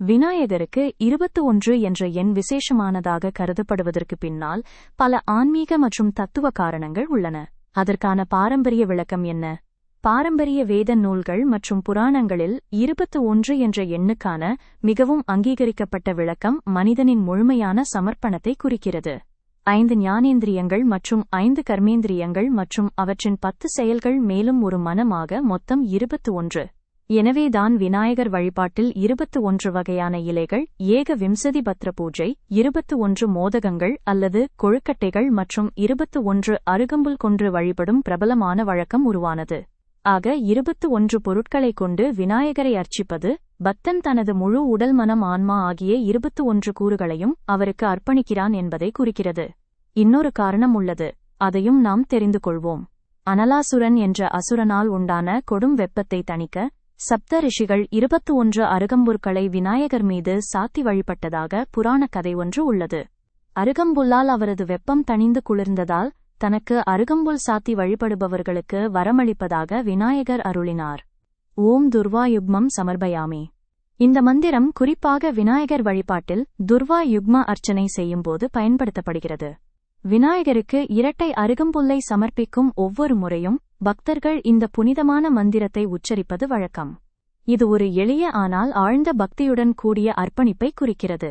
விநாயகருக்கு இருபத்து ஒன்று என்ற எண் விசேஷமானதாக கருதப்படுவதற்கு பின்னால் பல ஆன்மீக மற்றும் தத்துவ காரணங்கள் உள்ளன. அதற்கான பாரம்பரிய விளக்கம் என்ன? பாரம்பரிய வேத நூல்கள் மற்றும் புராணங்களில் இருபத்து ஒன்று என்ற எண்ணுக்கான மிகவும் அங்கீகரிக்கப்பட்ட விளக்கம் மனிதனின் முழுமையான சமர்ப்பணத்தை குறிக்கிறது. ஐந்து ஞானேந்திரியங்கள் மற்றும் ஐந்து கர்மேந்திரியங்கள் மற்றும் அவற்றின் பத்து செயல்கள் மேலும் ஒரு மனமாக மொத்தம் இருபத்து ஒன்று எனவேதான் விநாயகர் வழிபாட்டில் இருபத்து ஒன்று வகையான இலைகள் ஏக விம்சதி பத்ர பூஜை இருபத்து ஒன்று மோதகங்கள் அல்லது கொழுக்கட்டைகள் மற்றும் இருபத்து ஒன்று அருகம்புல் கொன்று வழிபடும் பிரபலமான வழக்கம் உருவானது. ஆக இருபத்து ஒன்று பொருட்களைக் கொண்டு விநாயகரை அர்ச்சிப்பது பக்தன் தனது முழு உடல் மனம் ஆன்மா ஆகிய இருபத்து ஒன்று கூறுகளையும் அவருக்கு அர்ப்பணிக்கிறான் என்பதை குறிக்கிறது. இன்னொரு காரணம் உள்ளது அதையும் நாம் தெரிந்து கொள்வோம். அனலாசுரன் என்ற அசுரனால் உண்டான கொடும் வெப்பத்தை தணிக்க சப்த ரிஷிகள் இருபத்து ஒன்று அருகம்புற்களை விநாயகர் மீது சாத்தி வழிபட்டதாக புராண கதை ஒன்று உள்ளது. அருகம்புல்லால் அவரது வெப்பம் தணிந்து குளிர்ந்ததால் தனக்கு அருகம்புல் சாத்தி வழிபடுபவர்களுக்கு வரமளிப்பதாக விநாயகர் அருளினார். ஓம் துர்வா யுக்மம் சமர்பயாமி இந்த மந்திரம் குறிப்பாக விநாயகர் வழிபாட்டில் துர்வா யுக்ம அர்ச்சனை செய்யும்போது பயன்படுத்தப்படுகிறது. விநாயகருக்கு இரட்டை அருகம்புல்லை சமர்ப்பிக்கும் ஒவ்வொரு முறையும் பக்தர்கள் இந்த புனிதமான மந்திரத்தை உச்சரிப்பது வழக்கம். இது ஒரு எளிய ஆனால் ஆழ்ந்த பக்தியுடன் கூடிய அர்ப்பணிப்பை குறிக்கிறது.